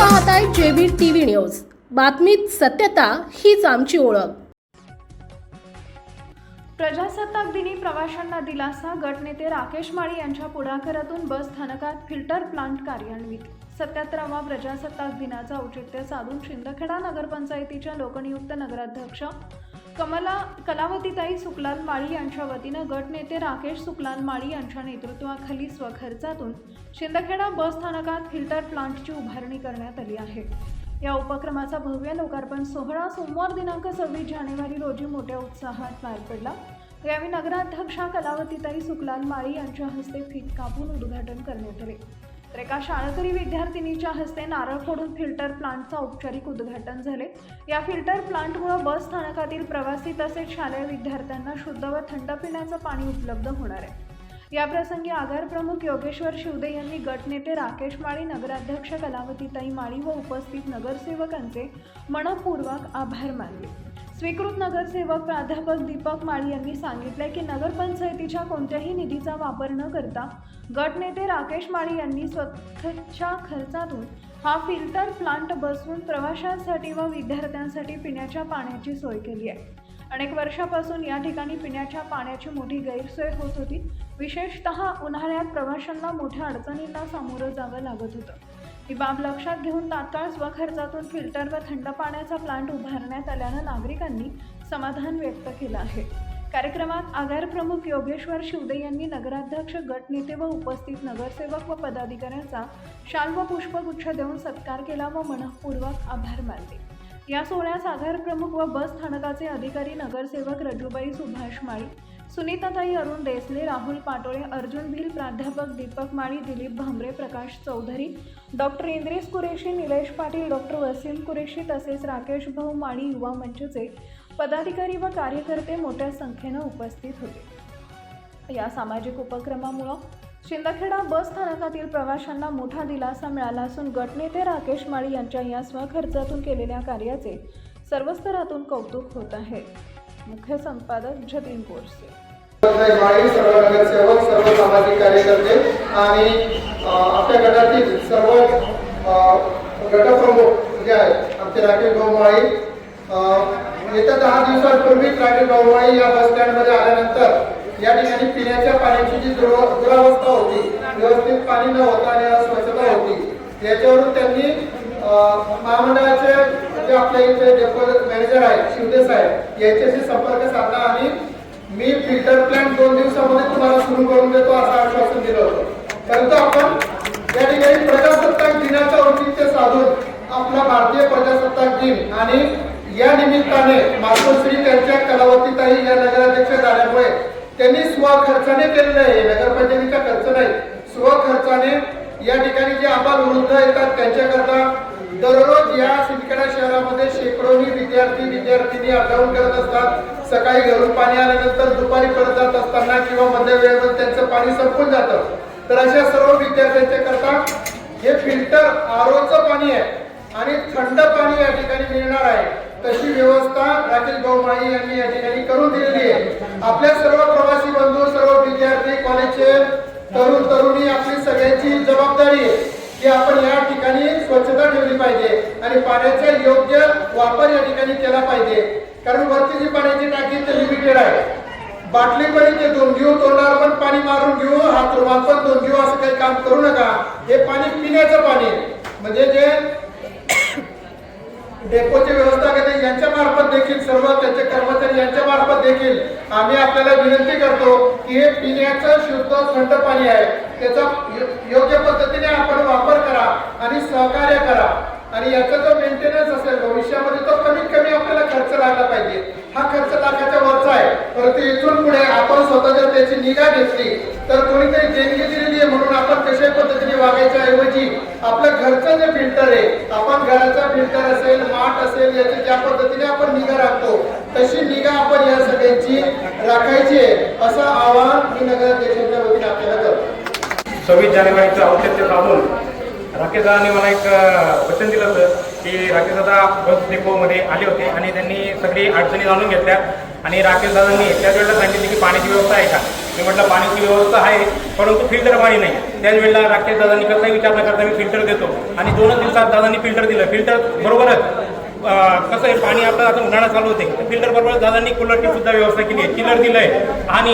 पाहताय जेबीर TV news. बातमीत सत्यता हीच आमची ओळख. प्रजासत्ताक दिनी प्रवाशांना दिलासा गटनेते राकेश माळी यांच्या पुढाकारातून बस स्थानकात फिल्टर प्लांट कार्यान्वित. सत्याहत्तरावा प्रजासत्ताक दिनाचा औचित्य साधून शिंदखेडा नगरपंचायतीच्या लोकनियुक्त नगराध्यक्ष कमला कलावतीताई सुकलाल माळी यांच्या वतीनं गटनेते राकेश सुकलाल माळी यांच्या नेतृत्वाखाली स्वखर्चातून शिंदखेडा बस स्थानकात फिल्टर प्लांटची उभारणी करण्यात आली आहे. या उपक्रमाचा भव्य लोकार्पण सोहळा सोमवार दिनांक सव्वीस जानेवारी रोजी मोठ्या उत्साहात पार पडला. यावेळी नगराध्यक्षा कलावतीताई सुकलाल माळी यांच्या हस्ते फीत कापून उद्घाटन करण्यात आले. तर एका शाळकरी विद्यार्थिनीच्या हस्ते नारळ फोडून फिल्टर प्लांटचं औपचारिक उद्घाटन झाले. या फिल्टर प्लांटमुळे बस स्थानकातील प्रवासी तसेच शालेय विद्यार्थ्यांना शुद्ध व थंड पिण्याचं पाणी उपलब्ध होणार आहे. याप्रसंगी आगार प्रमुख योगेश्वर शिवदे यांनी गटनेते राकेश माळी नगराध्यक्ष कलावतीताई माळी व उपस्थित नगरसेवकांचे मनपूर्वक आभार मानले. स्वीकृत नगरसेवक प्राध्यापक दीपक माळी यांनी सांगितले की नगरपंचायतीच्या कोणत्याही निधीचा वापर न करता गटनेते राकेश माळी यांनी स्वतःच्या खर्चातून हा फिल्टर प्लांट बसवून प्रवाशांसाठी व विद्यार्थ्यांसाठी पिण्याच्या पाण्याची सोय केली आहे. अनेक वर्षापासून या ठिकाणी पिण्याच्या पाण्याची मोठी गैरसोय होत होती. विशेषतः उन्हाळ्यात प्रवाशांना मोठ्या अडचणींना सामोरं जावं लागत होतं. ही बाब लक्षात घेऊन तात्काळ स्वखर्चातून फिल्टर व थंड पाण्याचा प्लांट उभारण्यात आल्यानं नागरिकांनी समाधान व्यक्त केलं आहे. कार्यक्रमात आगार प्रमुख योगेश्वर शिवदे यांनी नगराध्यक्ष गटनेते व उपस्थित नगरसेवक व पदाधिकाऱ्यांचा शाल व पुष्पगुच्छ देऊन सत्कार केला व मनःपूर्वक आभार मानले. या सोहळ्यास आधार प्रमुख व बस स्थानकाचे अधिकारी नगरसेवक रजूबाई सुभाष माळी सुनीताताई अरुण देसले राहुल पाटोळे अर्जुन भिल प्राध्यापक दीपक माळी दिलीप भांबरे प्रकाश चौधरी डॉक्टर इंद्रेश कुरेशी निलेश पाटील डॉक्टर वसीम कुरेशी तसेच राकेश भाऊ माळी युवा मंचचे पदाधिकारी व कार्यकर्ते मोठ्या संख्येनं उपस्थित होते. या सामाजिक उपक्रमामुळं शिंदखेडा बस स्थानकातील प्रवाशांना मोठा दिलासा मिळाला असून गटनेते राकेश माळी यांच्या या स्वखर्चातून केलेल्या कार्याचे सर्व स्तरातून कौतुक होत आहे. मुख्य संपादक जतीन कोरसे सर्व नगरसेवक सर्व सामाजिक कार्यकर्ते आणि अ, आपल्या गटातील सर्व गटप्रमुख जे आहेत आमचे राकेश भाऊ येत्या दहा दिवसांपूर्वीच राकेश गौमाळी या बस स्टँडमध्ये आल्यानंतर या ठिकाणी पिण्याच्या पाण्याची जी दुर- दुरावस्था होती व्यवस्थित पाणी न होता आणि अस्वच्छता होती याच्यावरून त्यांनी महामंडळाचे जे आपल्या इथे डेपो मॅनेजर आहेत शिवदे साहेब यांच्याशी संपर्क साधला आणि मी फिल्टर प्लांट दोन दिवसामध्ये तुम्हाला सुरू करून देतो असं आश्वासन दिलं होतं. परंतु आपण या ठिकाणी प्रजासत्ताक दिनाचं औचित्य साधून आपला भारतीय प्रजासत्ताक दिन आणि या निमित्ताने मातोश्री त्यांच्या कलावतीताई या नगराध्यक्ष झाल्यामुळे त्यांनी स्वखर्चाने केलेलं आहे. नगरपंचायतीचा खर्च नाही. स्वखर्चाने या ठिकाणी जे आबाल वृद्ध येतात त्यांच्याकरता दररोज या सिंदखेडा शहरामध्ये शेकडोनी विद्यार्थी विद्यार्थिनी अपडाऊन करत असतात. सकाळी घरून पाणी आल्यानंतर दुपारी परत जात असताना किंवा मध्य वेळेवर त्यांचं पाणी संपून जातं. तर अशा सर्व विद्यार्थ्यांच्या करता हे फिल्टर आरोचं पाणी आहे आणि थंड पाणी या ठिकाणी मिळणार आहे. तशी व्यवस्था राजेश भाऊ माळी यांनी या ठिकाणी करून दिलेली आहे. आपल्या सर्व प्रवासी बंधू सर्व विद्यार्थी कॉलेजचे तरुण तरुणी आपली सगळ्यांची जबाबदारी आहे की आपण या पाहिजे. आणि पाण्याचा योग्य वापर या ठिकाणी केला पाहिजे. कारण वरती जी पाण्याची टाकी ते लिमिटेड आहे. बाटली पण ते दोन घेऊ तोंडावर पण पाणी मारून घेऊ हात रुमाल पण दोन घेऊ असं काही काम करू नका. हे पाणी पिण्याचं पाणी म्हणजे जे डेपोची व्यवस्था करते यांच्या मार्फत देखील सर्व त्यांचे कर्मचारी यांच्या मार्फत देखील आम्ही आपल्याला विनंती करतो की हे पिण्याचं शुद्ध थंड पाणी आहे. त्याचा योग्य पद्धतीने आपण वापर करा आणि सहकार्य करा. आणि याचा जो मेंटेनन्स असेल भविष्यामध्ये तो कमीत कमी आपल्याला खर्च लागला पाहिजे. हा खर्च लाखाच्या वरचा आहे. परंतु इथून पुढे आपण स्वतः जर त्याची निगा घेतली तर कोणीतरी देणगी दिलेली आहे म्हणून आपण कशा पद्धतीने वागायच्या ऐवजी आपलं घरचं जे फिल्टर आहे आपण घराचा फिल्टर असेल माठ असेल याची ज्या पद्धतीने आपण निगा राखतो तशी निगा आपण या सगळ्यांची राखायची आहे असं आवाहन मी नगराध्यक्षांच्या वतीने आपल्याला करतो. सव्वीस जानेवारीचं औचित्य साधून राकेश दादांनी मला एक वचन दिलं होतं की राकेश दादा बस डेपोमध्ये आले होते आणि त्यांनी सगळी अडचणी जाणून घेतल्या. आणि राकेश दादांनी त्याच वेळेला सांगितले की पाण्याची व्यवस्था आहे का? मी म्हटलं पाण्याची व्यवस्था आहे परंतु फिल्टर पाणी नाही. त्याच वेळेला राकेश दादांनी कसलाही विचार न करता मी फिल्टर देतो. आणि दोनच दिवसात दादांनी फिल्टर दिलं. फिल्टर बरोबरच. कसं आहे पाणी आपलं आता उन्हाळा चालू होते. फिल्टर बरोबर दादांनी कूलरची सुद्धा व्यवस्था केली आहे. चिलर दिलं आहे आणि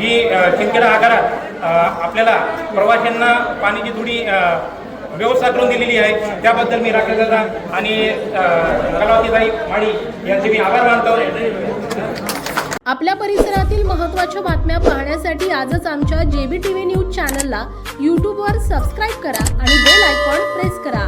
ही अं, शिंदखेडा आगारात आपल्याला प्रवाशांना पाण्याची थोडी व्यवस्था करून दिलेली आहे. त्याबद्दल मी राखेल दादा आणि कलावतीबाई माळी यांचे मी आभार मानतो. आपल्या परिसरातील महत्त्वाच्या बातम्या पाहण्यासाठी आजच आमच्या जेबी टी व्ही न्यूज चॅनलला यूट्यूबवर सबस्क्राईब करा आणि बेल आयकॉन प्रेस करा.